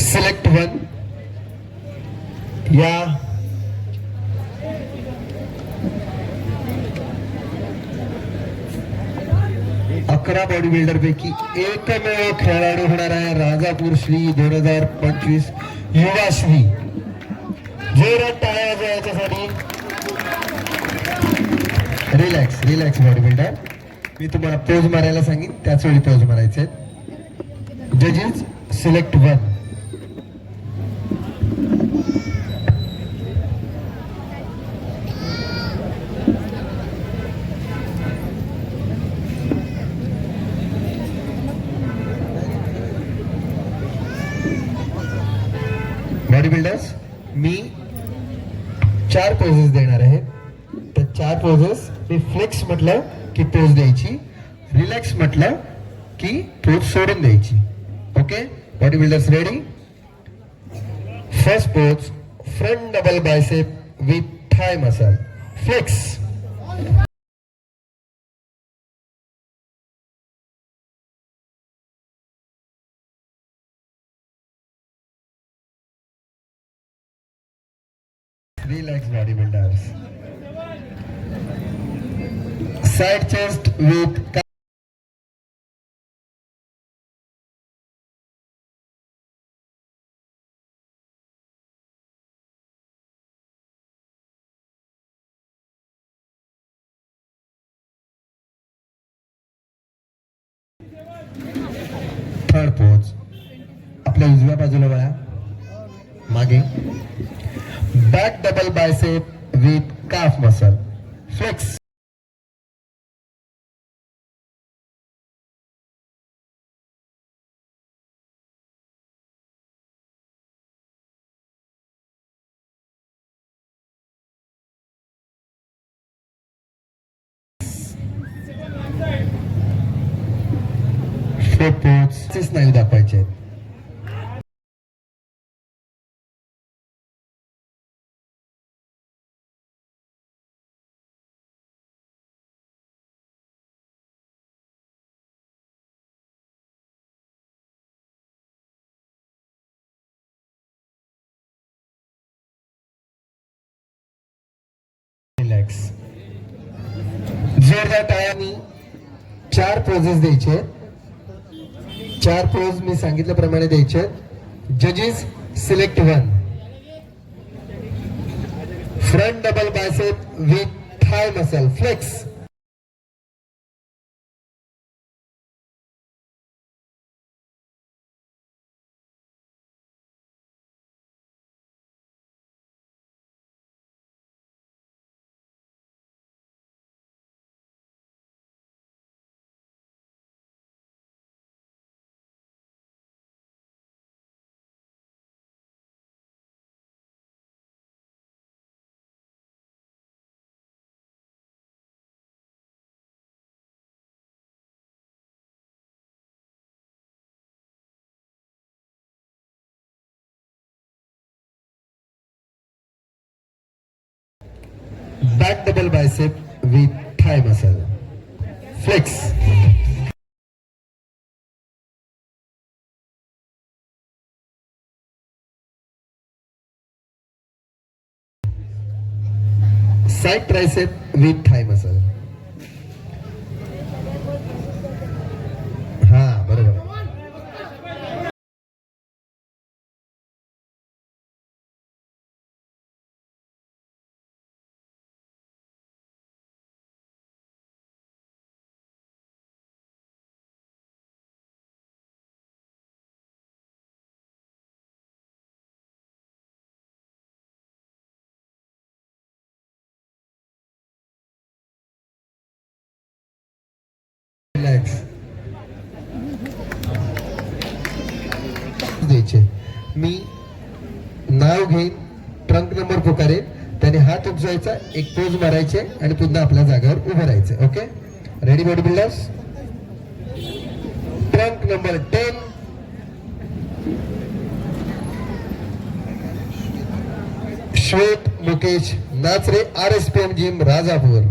Select one या अकरा body builder पैकी एकमेव खेळाडू होणार आहे राजापूर श्री दोन हजार पंचवीस युवा श्री. जोरात टाळ्या याच्यासाठी रिलॅक्स रिलॅक्स बॉडी बिल्डर मी तुम्हाला पोज मारायला सांगेन त्याच वेळी पोज मारायचे जजेस सिलेक्ट वन पोजेस मी फ्लेक्स म्हटलं की पोज द्यायची रिलॅक्स म्हटलं की पोज सोडून द्यायची okay body builders ready first pose front double bicep with thigh muscle flex Relax, bodybuilders. side chest with third pose अपने उजव्या बाजूला वळा मागे. Back double bicep with calf muscle flex pose. स्नायू दाखवायचे आहेत रिलॅक्स जोरदार टाळ्यांनी चार पोजेस द्यायचे चार पोज मी सांगितल्याप्रमाणे द्यायचे. जजेस select one front double bicep with thigh muscle flex back double bicep with thigh muscle. Flex. Side tricep with thigh muscle. घ्यायचे. मी नाव घेईन ट्रंक नंबर पुकारेन त्याने हात उचवायचा एक पोज मारायचे आणि पुन्हा आपल्या जागेवर उभं राहायचं okay ready body builders trunk number ten Shwet Mukesh Nachare R S P M gym Rajapur.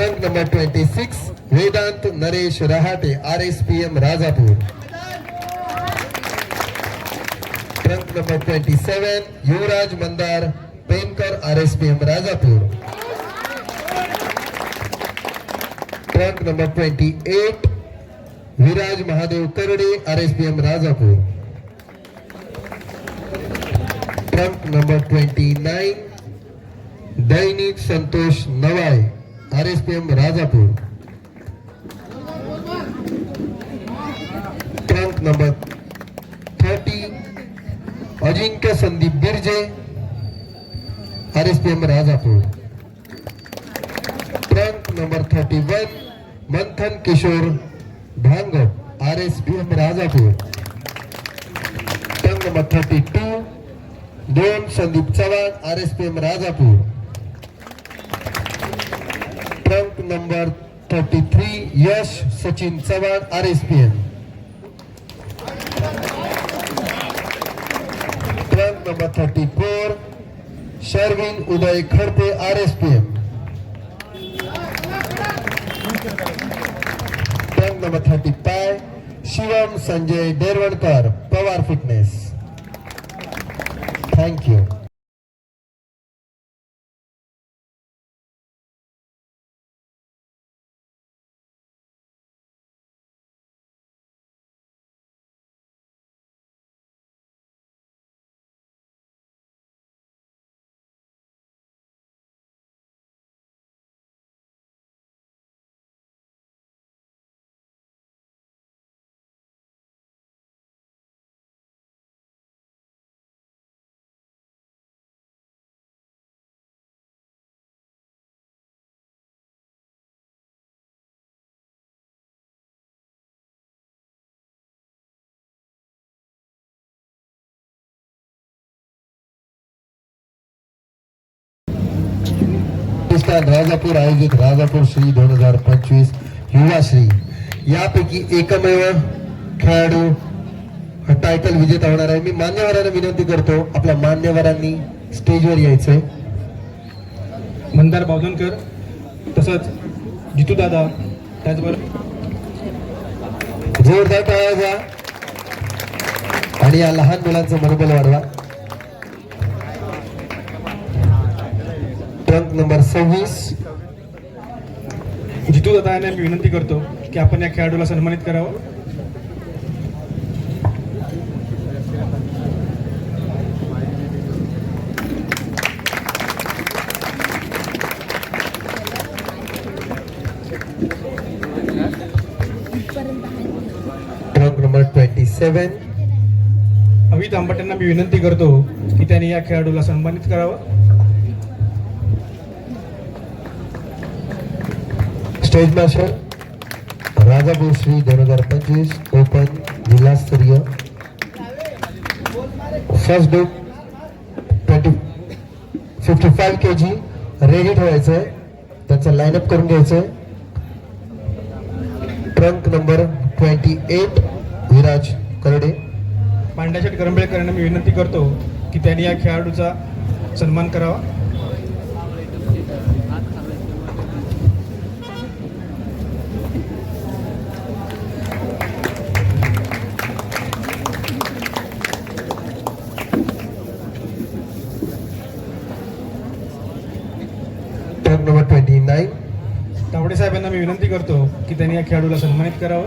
शाबास. Number twenty six Vedant Naresh Rahate R S P M Rajapur truck number twenty seven Yuvraj Mandar Penkar R S P M Rajapur truck number twenty eight Viraj Mahadev Karade R S P M Rajapur truck number twenty nine Dainik Santosh Navay R S P M Rajapur. Trunk number thirty Ajinkya Sandeep Birje R S P M Rajapur. Trunk number thirty one Manthan Kishor Bhang R S P M Rajapur. Trunk number thirty two दोन Sandeep Chavan R S P M Rajapur. Trunk number thirty three Yash Sachin Chavan R S P N trunk number thirty four Sharvin Uday Khadte R S P M trunk number thirty five Shivam Sanjay Deravankar Pawar fitness thank you Pakistan Rajapur आयोजित राजापूर श्री दोन हजार पंचवीस युवाश्री यापैकी एकमेव खेळाडू title विजेता होणार आहे. मी मान्यवरांना विनंती करतो आपल्या मान्यवरांनी स्टेजवर यायचंय. मंदार बावधनकर तसंच जितू दादा त्याचबरोबर जोरदार टाळ्या आणि या लहान मुलांचं मनोबल वाढवा. ट्रंक नंबर सव्वीस. जितू दादा यांना मी विनंती करतो की आपण या खेळाडूला सन्मानित करावं. Trunk number twenty seven. Amit Aambat यांना मी विनंती करतो की त्यांनी या खेळाडूला सन्मानित करावं. स्टेज मार्शल राजा श्री दोन हजार पंचवीस ओपन जिल्हास्तरीय first day twenty fifty five K G ready ठेवायचं आहे. त्याचं लाईनअप करून घ्यायचं आहे trunk number twenty eight Viraj Karade. पांड्याशेठ करंबेळकरांना मी विनंती करतो की त्यांनी या खेळाडूचा सन्मान करावा. मी विनंती करतो की त्यांनी या खेळाडूला सन्मानित करावं.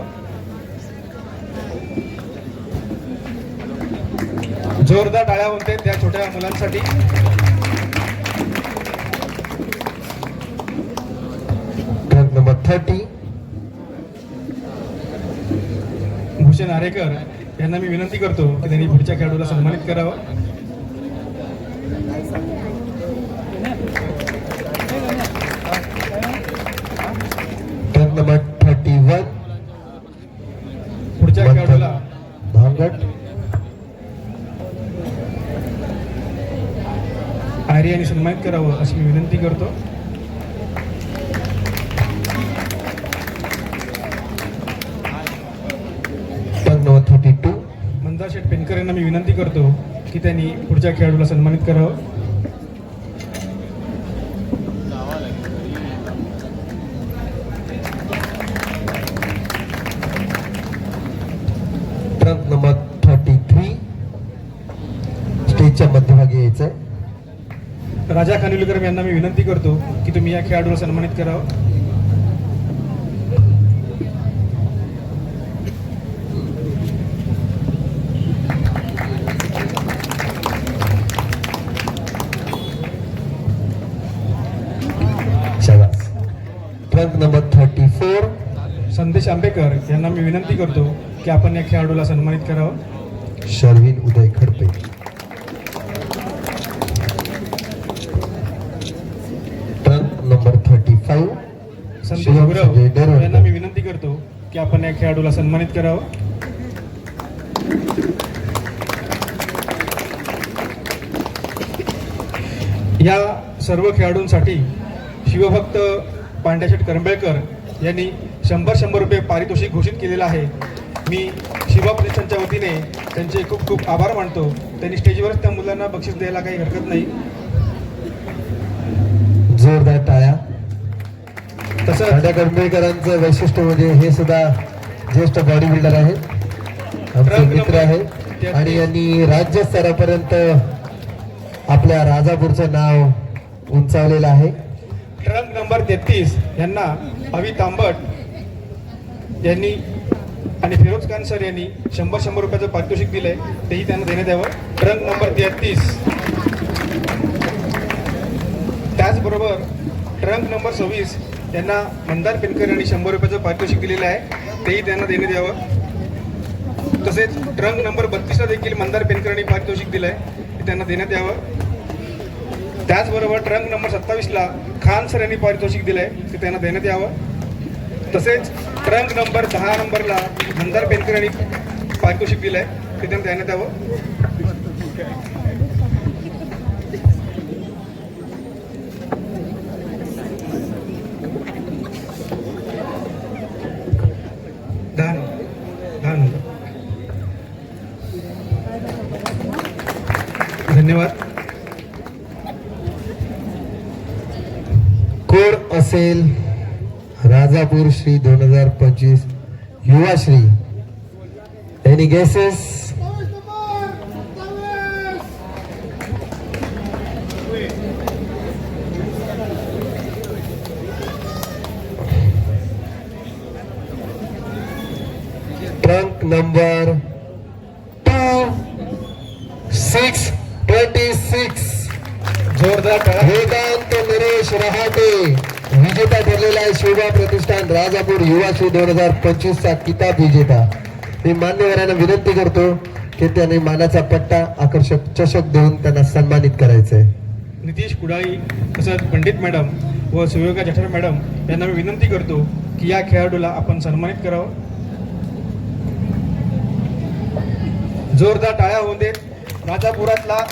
जोरदार टाळ्या होते त्या छोट्या मुलांसाठी. Number thirty. भूषण आरेकर यांना मी विनंती करतो की त्यांनी पुढच्या खेळाडूला सन्मानित करावं. आर्याने सन्मानित करावं अशी मी विनंती करतो. थर्टी टू मंदा शेठ पेनकर यांना मी विनंती करतो की त्यांनी पुढच्या खेळाडूला सन्मानित करावं. नंबर थर्टी थ्री स्टेजच्या मध्यभागी यायचं आहे राजा खानविलकर यांना मी विनंती करतो की तुम्ही या खेळाडूला सन्मानित करावं. नंबर थर्टी फोर संदेश आंबेकर यांना मी विनंती करतो की आपण या खेळाडूला सन्मानित करावं. शर्विन उदय खडपे. संदेश शिवम गुरव. यांना मी विनंती करतो की आपण या खेळाडूला सन्मानित करावं. या सर्व खेळाडूंसाठी शिवभक्त पांड्याशेठ करंबेळकर यांनी शंभर शंभर रुपये पारितोषिक घोषित केलेलं आहे. मी शिवा प्रतिष्ठानच्या वतीने त्यांचे खूप खूप आभार मानतो. त्यांनी स्टेजवरच त्या मुलांना बक्षीस द्यायला काही हरकत नाही. जोरदार टाळ्या. तसंच राजा करंबेकरांचं वैशिष्ट्य म्हणजे हे सुद्धा ज्येष्ठ बॉडी बिल्डर आहेत. आमचे ट्रक मित्र तेहतीस. आणि यांनी राज्य स्तरापर्यंत आपल्या राजापूरचं नाव उंचावलेलं आहे. ट्रंक नंबर तेहतीस यांना अभि तांबट यांनी आणि फिरोज खान सर यांनी शंभर शंभर रुपयाचं पारितोषिक दिलंय. तेही त्यांना देण्यात यावं. ट्रंक नंबर तेहतीस. त्याचबरोबर ट्रंक नंबर सव्वीस त्यांना मंदार पेनकर यांनी शंभर रुपयाचं पारितोषिक दिलेलं आहे. तेही त्यांना देण्यात यावं. तसेच ट्रंक नंबर बत्तीसला देखील मंदार पेनकर यांनी पारितोषिक दिलं आहे ते त्यांना देण्यात यावं. त्याचबरोबर ट्रंक नंबर सत्तावीसला खान सर यांनी पारितोषिक दिलं आहे ते त्यांना देण्यात यावं. तसेच ट्रंक नंबर दहा नंबरला मंदार पेनकर यांनी पारितोषिक आहे ते त्यांना देण्यात यावं दहा नंबर दहा नंबर धन्यवाद कोड असेल राजापूर श्री दोन हजार पंचवीस युवा Shri. Any guesses trunk number two six twenty six जोरदार वेदांत नरेश रहाटे. विजेता ठरलेला आहे शोभा प्रतिष्ठान राजापूर युवा दोन हजार पंचवीस चा किताब विजेता. मी मान्यवरांना विनंती करतो की त्याने मानाचा पट्टा आकर्षक चषक देऊन त्यांना सन्मानित करायचंय. नितीश कुडाळी तसंच पंडित मॅडम व सुयोगा जठर मॅडम यांना मी विनंती करतो की या खेळाडूला आपण सन्मानित करावं. जोरदार टाळ्या होऊन देत. राजापुरातला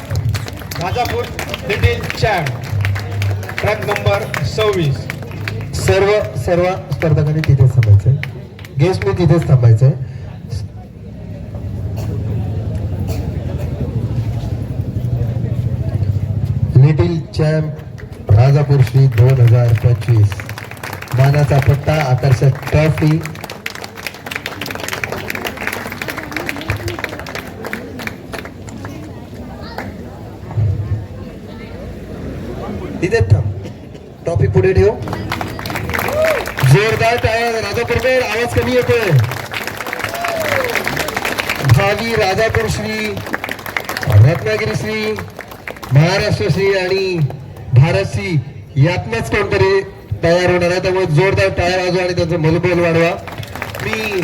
Rajapur little champ track number सव्वीस. सर्व सर्व स्पर्धकांनी तिथेच थांबायचंय. गेस्टने तिथेच थांबायचंय. लिटिल चॅम्प राजापूर श्री दोन हजार पंचवीस. मानाचा पट्टा आकर्षक ट्रॉफी इथेच थांब टॉपी पुढे ठेव. जोरदार टाळ्या राजापूरकर आवाज कमी येतोय. भावी राजापूर श्री रत्नागिरी श्री महाराष्ट्र श्री आणि भारत श्री यातनच कोणतरी तयार होणार आहे. त्यामुळे जोरदार टायर वाजवा आणि त्यांचं मनोबल वाढवा. मी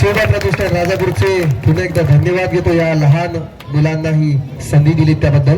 शोभा प्रतिष्ठान राजापूरचे पुन्हा एकदा धन्यवाद घेतो या लहान मुलांना ही संधी दिली त्याबद्दल.